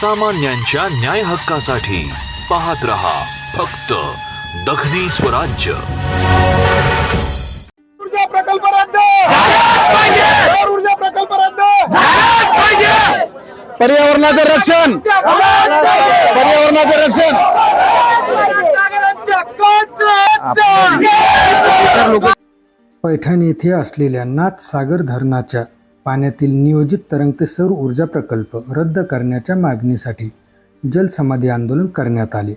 सर्वसामान्यांच्या न्याय हक्कासाठी पाहत रहा फक्त दखनी स्वराज्य. ऊर्जा प्रकल्प रद्द! सौर ऊर्जा प्रकल्प रद्द! पर्यावरणाचं रक्षण! पर्यावरणाचं रक्षण! पैठण येथे असलेल्या नाथसागर धरणाच्या पाण्यातील नियोजित तरंगते सौर ऊर्जा प्रकल्प रद्द करण्याच्या मागणीसाठी जलसमाधी आंदोलन करण्यात आले.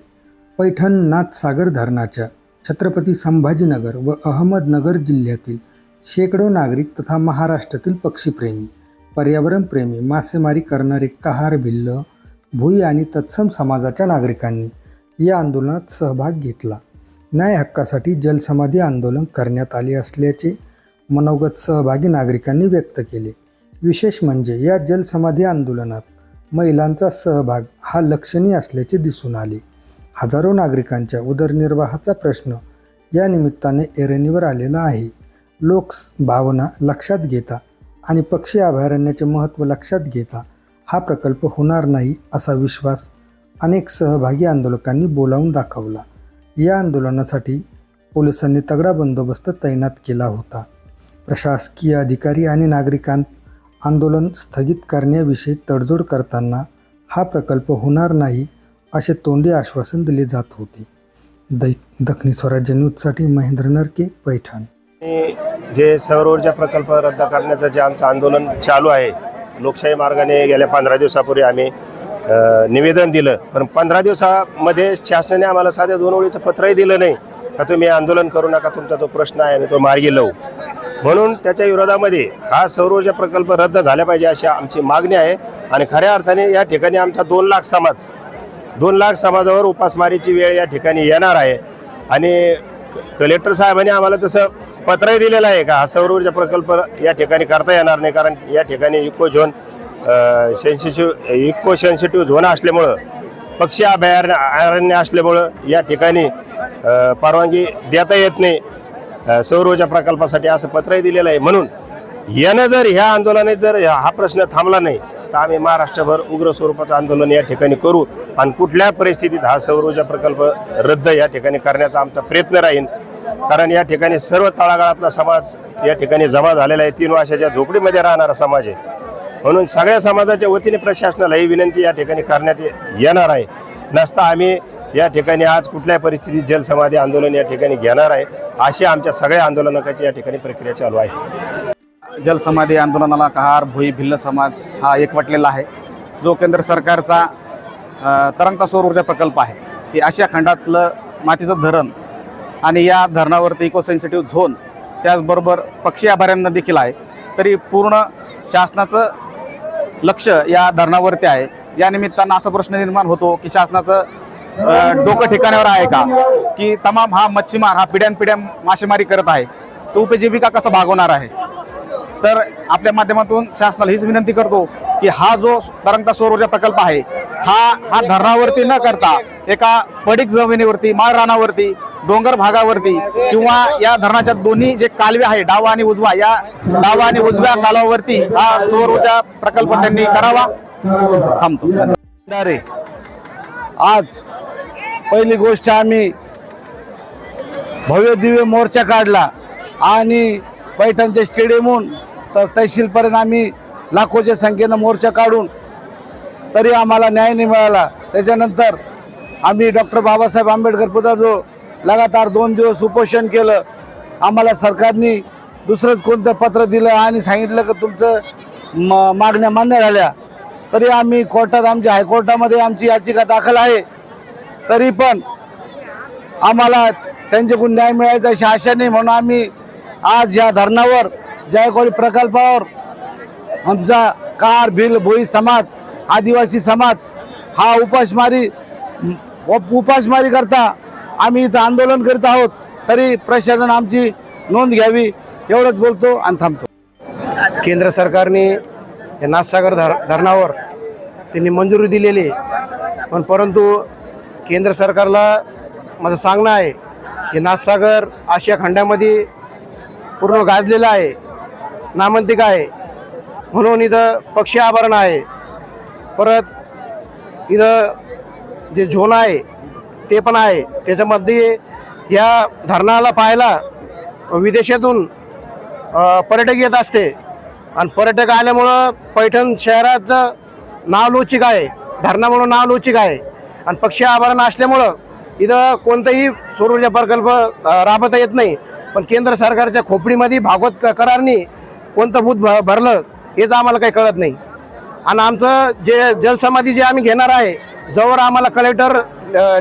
पैठण नाथसागर धरणाच्या छत्रपती संभाजीनगर व अहमदनगर जिल्ह्यातील शेकडो नागरिक तथा महाराष्ट्रातील पक्षीप्रेमी पर्यावरणप्रेमी मासेमारी करणारे कहार भिल्ल भुई आणि तत्सम समाजाच्या नागरिकांनी या आंदोलनात सहभाग घेतला. न्याय हक्कासाठी जलसमाधी आंदोलन करण्यात आले असल्याचे मनोगत सहभागी नागरिकांनी व्यक्त केले. विशेष म्हणजे या जलसमाधी आंदोलनात महिलांचा सहभाग हा लक्षणीय असल्याचे दिसून आले. हजारो नागरिकांच्या उदरनिर्वाहाचा प्रश्न या निमित्ताने एरणीवर आलेला आहे. लोक भावना लक्षात घेता आणि पक्षी अभयारण्याचे महत्त्व लक्षात घेता हा प्रकल्प होणार नाही असा विश्वास अनेक सहभागी आंदोलकांनी बोलावून दाखवला. या आंदोलनासाठी पोलिसांनी तगडा बंदोबस्त तैनात केला होता. प्रशासकीय अधिकारी आणि नागरिकांत आंदोलन स्थगित करण्याविषयी तडजोड करताना हा प्रकल्प होणार नाही असे तोंडी आश्वासन दिले जात होते. दै दक्षिणी स्वराज्य न्यूजसाठी महेंद्र नरके पैठण. जे सौर ऊर्जा प्रकल्प रद्द करण्याचं जे आमचं आंदोलन चालू आहे लोकशाही मार्गाने गेल्या पंधरा दिवसापूर्वी आम्ही निवेदन दिलं. पण पंधरा दिवसामध्ये शासनाने आम्हाला साध्या दोन ओळीचं पत्रही दिलं नाही. का तुम्ही आंदोलन करू नका तुमचा जो प्रश्न आहे आम्ही तो मार्गी लावू. म्हणून त्याच्या विरोधामध्ये हा सौर ऊर्जा प्रकल्प रद्द झाला पाहिजे अशी आमची मागणी आहे. आणि खऱ्या अर्थाने या ठिकाणी आमचा दोन लाख समाज दोन लाख समाजावर उपासमारीची वेळ या ठिकाणी येणार आहे. आणि कलेक्टर साहेबांनी आम्हाला तसं पत्रही दिलेलं आहे का हा सौर ऊर्जा प्रकल्प या ठिकाणी करता येणार नाही? कारण या ठिकाणी eco zone sensitive eco sensitive zone असल्यामुळं पक्षी अभयारण्य अरण्य असल्यामुळं या ठिकाणी परवानगी देता येत नाही. सौरऊर्जा प्रकल्पासाठी असं पत्रही दिलेलं आहे. म्हणून यानं जर ह्या आंदोलनात जर हा प्रश्न थांबला नाही तर आम्ही महाराष्ट्रभर उग्र स्वरूपाचं आंदोलन या ठिकाणी करू आणि कुठल्या परिस्थितीत हा सौरऊर्जा प्रकल्प रद्द या ठिकाणी करण्याचा आमचा प्रयत्न राहील. कारण या ठिकाणी सर्व तळागाळातला समाज या ठिकाणी जमा झालेला आहे. तीन वर्षाच्या झोपडीमध्ये राहणारा समाज आहे. म्हणून सगळ्या समाजाच्या वतीने प्रशासनाला ही विनंती या ठिकाणी करण्यात ये- येणार आहे. नसता आम्ही या ठिकाणी आज कुठल्याही परिस्थितीत जलसमाधी आंदोलन या ठिकाणी घेणार आहे अशी आमच्या सगळ्या आंदोलनाची या ठिकाणी प्रक्रिया चालू आहे. जलसमाधी आंदोलनाला कहार भुई भिल्ल समाज हा एकवटलेला आहे. जो केंद्र सरकारचा तरंगता सौर ऊर्जा प्रकल्प आहे की आशिया खंडातलं मातीचं धरण आणि या धरणावरती इको सेन्सिटिव्ह झोन त्याचबरोबर पक्षी अभयारण्य देखील आहे. तरी पूर्ण शासनाचं लक्ष या धरणावरती आहे. या निमित्तानं असा प्रश्न निर्माण होतो की शासनाचं डोकं ठिकाणावर आहे का? की तमाम हा मच्छीमार हा पिढ्यानपिढ्या मासेमारी करत आहे. तो उपजीविका कसा भागवणार आहे? तर आपल्या माध्यमातून शासनाला हीच विनंती करतो की हा जो तरंगता सौर ऊर्जा प्रकल्प आहे हा हा धरणावरती न करता एका पडीक जमिनीवरती माळ रानावरती डोंगर भागावरती किंवा या धरणाच्या दोन्ही जे कालवे आहे डावा आणि उजवा या डावा आणि उजव्या कालवावरती हा सौर ऊर्जा प्रकल्प त्यांनी करावा. थांबतो. आज पहिली गोष्ट आम्ही भव्य दिव्य मोर्चा काढला आणि पैठणचे स्टेडियमहून तर तहसीलपर्यंत आम्ही लाखोच्या संख्येनं मोर्चा काढून तरी आम्हाला न्याय नाही मिळाला. त्याच्यानंतर आम्ही डॉक्टर बाबासाहेब आंबेडकर पुतळ्याजवळ लगातार दोन दिवस उपोषण केलं. आम्हाला सरकारने दुसरंच कोणतं पत्र दिलं आणि सांगितलं की तुमचं म मागण्या मान्य झाल्या. तरी आम्ही कोर्टात आमच्या हायकोर्टामध्ये आमची याचिका दाखल आहे. तरी पण आम्हाला त्यांच्याकडून न्याय मिळायचा अशी आशा नाही म्हणून आम्ही आज या धरणावर जायकवाडी प्रकल्पावर आमचा कार भिल भोई समाज आदिवासी समाज हा उपासमारी उपासमारी करता आम्ही इथं आंदोलन करीत आहोत तरी प्रशासन आमची नोंद घ्यावी एवढंच बोलतो आणि थांबतो. केंद्र सरकारने या नाथसागर धर धरणावर त्यांनी मंजुरी दिलेली आहे. पण परंतु केंद्र सरकारला माझं सांगणं आहे की नाथसागर आशिया खंडामध्ये पूर्ण गाजलेलं आहे नामांतिक आहे. म्हणून इथं पक्षी आभरण आहे. परत इथं जे झोन आहे ते पण आहे. त्याच्यामध्ये या धरणाला पाहायला विदेशातून पर्यटक येत असते. आणि पर्यटक आल्यामुळं पैठण शहराचं नाव लोचिक आहे. धरणामुळं नाव लोचिक आहे. आणि पक्षी आभरण असल्यामुळं इथं कोणताही सौर ऊर्जा प्रकल्प राबवता येत नाही. पण केंद्र सरकारच्या खोपडीमध्ये भागवत करारनी कोणतं भूत भ भरलं हेच आम्हाला काही कळत नाही. आणि आमचं जे जलसमाधी जे आम्ही घेणार आहे जवळ आम्हाला कलेक्टर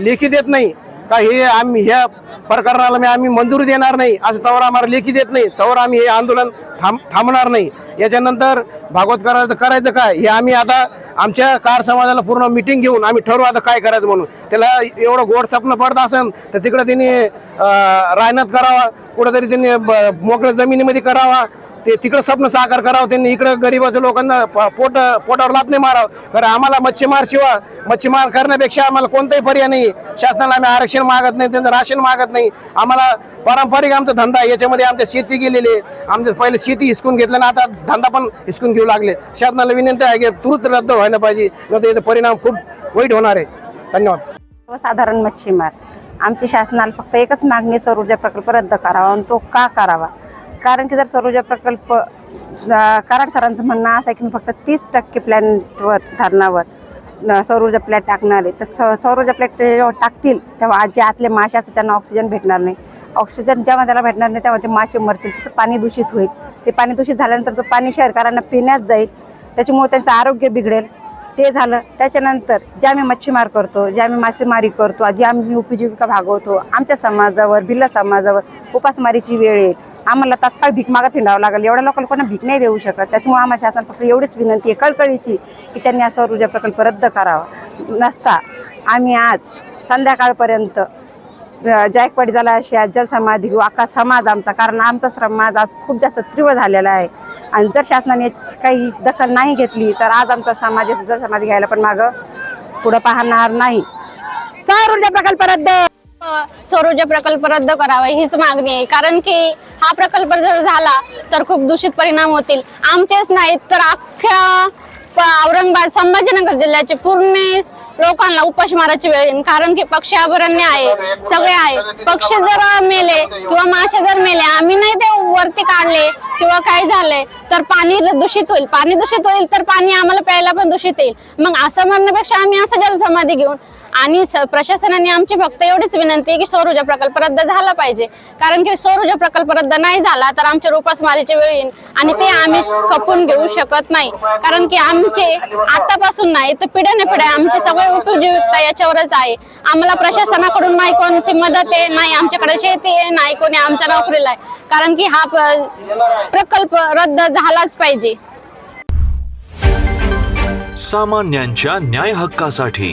लेखी देत नाही. का हे आम्ही ह्या प्रकरणाला आम्ही मंजुरी देणार नाही असं तवर आम्हाला लेखी देत नाही. तवर आम्ही हे आंदोलन थांब थांबणार नाही. याच्यानंतर भागवत करायचं करायचं काय? हे आम्ही आता आमच्या कार समाजाला पूर्ण मिटिंग घेऊन आम्ही ठरवू आता काय करायचं म्हणून. त्याला एवढं गोड स्वप्न पडत असेल तर तिकडं त्यांनी रायनात करावा. कुठंतरी त्यांनी मोकळ्या जमिनीमध्ये करावा. ते तिकडं स्वप्न साकार करावं त्यांनी इकडं गरीबाच्या लोकांना प- पोट पोटावर लात नाही मारावं. कारण आम्हाला मच्छीमार शिवाय मच्छीमार करण्यापेक्षा आम्हाला कोणताही पर्याय नाही. शासनाला आम्ही आरक्षण मागत नाही त्यांचं राशन मागत नाही. आम्हाला पारंपरिक आमचा धंदा याच्यामध्ये आमच्या शेती गेलेली आहे. आमच्या पहिले शेती हिसकून घेतलं ना आता धंदा पण हिसकून घेऊ लागले. शासनाला विनंती आहे की तुरंत रद्द व्हायला पाहिजे. याचा परिणाम खूप वाईट होणार आहे. धन्यवाद. सर्वसाधारण मच्छीमार. आमची शासनाला फक्त एकच मागणी सौर ऊर्जा प्रकल्प रद्द करावा आणि तो का करावा? कारण की जर सौर ऊर्जा प्रकल्प कराड सरांचं म्हणणं असं आहे की मी फक्त तीस टक्के प्लॅनवर धरणावर सौरऊर्जा सौर ऊर्जा प्लॅट टाकणार आहे. तर सौर ऊर्जा प्लॅट ते जेव्हा टाकतील तेव्हा आज जे आतले मासे असतात त्यांना ऑक्सिजन भेटणार नाही. ऑक्सिजन जेव्हा त्याला भेटणार नाही तेव्हा ते मासे मरतील. त्याचं पाणी दूषित होईल. ते पाणी दूषित झाल्यानंतर तो पाणी शहरकारांना पिण्यास जाईल. त्याच्यामुळे त्यांचं आरोग्य बिघडेल. ते झालं. त्याच्यानंतर जे आम्ही मच्छीमार करतो जे आम्ही मासेमारी करतो जे आम्ही उपजीविका भागवतो आमच्या समाजावर भिल्ल समाजावर उपासमारीची वेळ येईल. आम्हाला तात्काळ भीक मागत हिंडावं लागेल. एवढ्या लोकांना कोणा भीक नाही देऊ शकत. त्याच्यामुळे आम्हाला शासन फक्त एवढीच विनंती आहे कळकळीची की त्यांनी हा सौर ऊर्जा प्रकल्प रद्द करावा. नसता. आम्ही आज संध्याकाळपर्यंत जायकवाडी झाला अशी आज जलसमाधी घेऊ अख्खा समाज आमचा. कारण आमचा समाज आज खूप जास्त तीव्र झालेला आहे. आणि जर शासनाने काही दखल नाही घेतली तर आज आमचा समाज जलसमाधी घ्यायला पण मागं पुढं पाहणार नाही. सौर ऊर्जा प्रकल्प रद्द! सौर ऊर्जा प्रकल्प रद्द करावा हीच मागणी आहे. कारण की हा प्रकल्प जर झाला तर खूप दूषित परिणाम होतील. आमचेच नाहीत तर अख्ख्या औरंगाबाद संभाजीनगर जिल्ह्याचे पूर्ण लोकांना उपासमाराची वेळ येईल कारण की पक्षी अभयारण्य आहे. सगळे आहे. पक्षी जर मेले किंवा मासे जर मेले आम्ही नाही ते वरती काढले किंवा काय झालंय तर पाणी दूषित होईल. पाणी दूषित होईल तर पाणी आम्हाला प्यायला पण दूषित येईल. मग असं म्हणण्यापेक्षा आम्ही असं जलसमाधी घेऊन आणि प्रशासनाने आमची फक्त एवढीच विनंती आहे की सौर ऊर्जा प्रकल्प रद्द झाला पाहिजे. कारण की सौर ऊर्जा प्रकल्प रद्द नाही झाला तर आमच्या उपासमारीची वेळ येईल आणि ते आम्ही खपून घेऊ शकत नाही. कारण की आमचे आतापासून नाही तर पिढ्याने पिढ्या आमचे सगळे उपजीविकता याच्यावरच आहे. आम्हाला प्रशासनाकडून नाही कोणती मदत आहे नाही आमच्याकडे शेती आहे नाही कोणी आमच्या नोकरीला आहे. कारण की हा प्रकल्प रद्द झालाच पाहिजे. सामान्यांच्या न्याय हक्कासाठी